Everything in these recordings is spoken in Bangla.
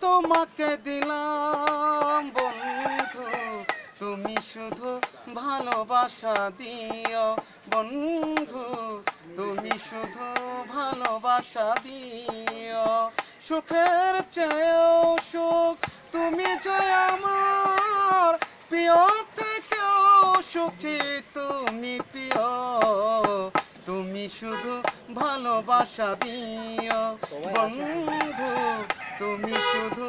তোমাকে দিলাম বন্ধু। তুমি শুধু ভালোবাসা দিও বন্ধু। তুমি শুধু ভালোবাসা দিও। সুখের চেয়েও সুখ তুমি যে আমার প্রিয় থেকেও সুখী তুমি প্রিয়। তুমি শুধু ভালোবাসা দিও বন্ধু। তুমি শুধু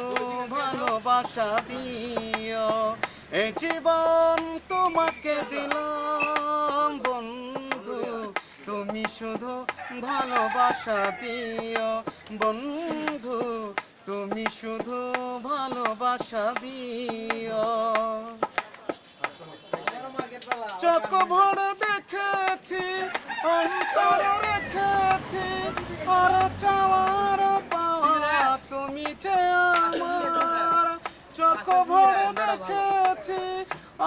ভালোবাসা দিও। এ জীবন তোমাকে দিলাম, বন্ধু। তুমি শুধু ভালোবাসা দিও, বন্ধু। তুমি শুধু ভালোবাসা দিও। চোখ ভরে দেখেছি অন্তর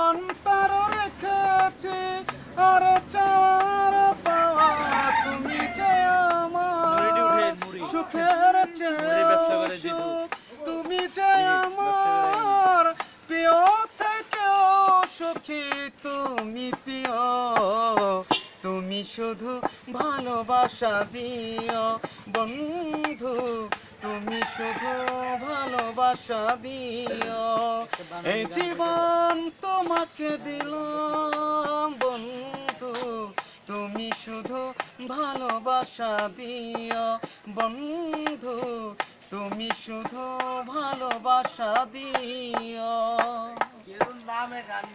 অন্তর রেখেছি আর চাওয়ার পাওয়া তুমি যে আমার। সুখের তুমি যে আমার। প্রিয় থেকেও সুখী তুমি প্রিয়। তুমি শুধু ভালোবাসা দিও বন্ধু। তুমি শুধু ভালোবাসা দিও। এই জীবন তোমাকে দিলাম বন্ধু। তুমি শুধু ভালোবাসা দিও বন্ধু। তুমি শুধু ভালোবাসা দিও।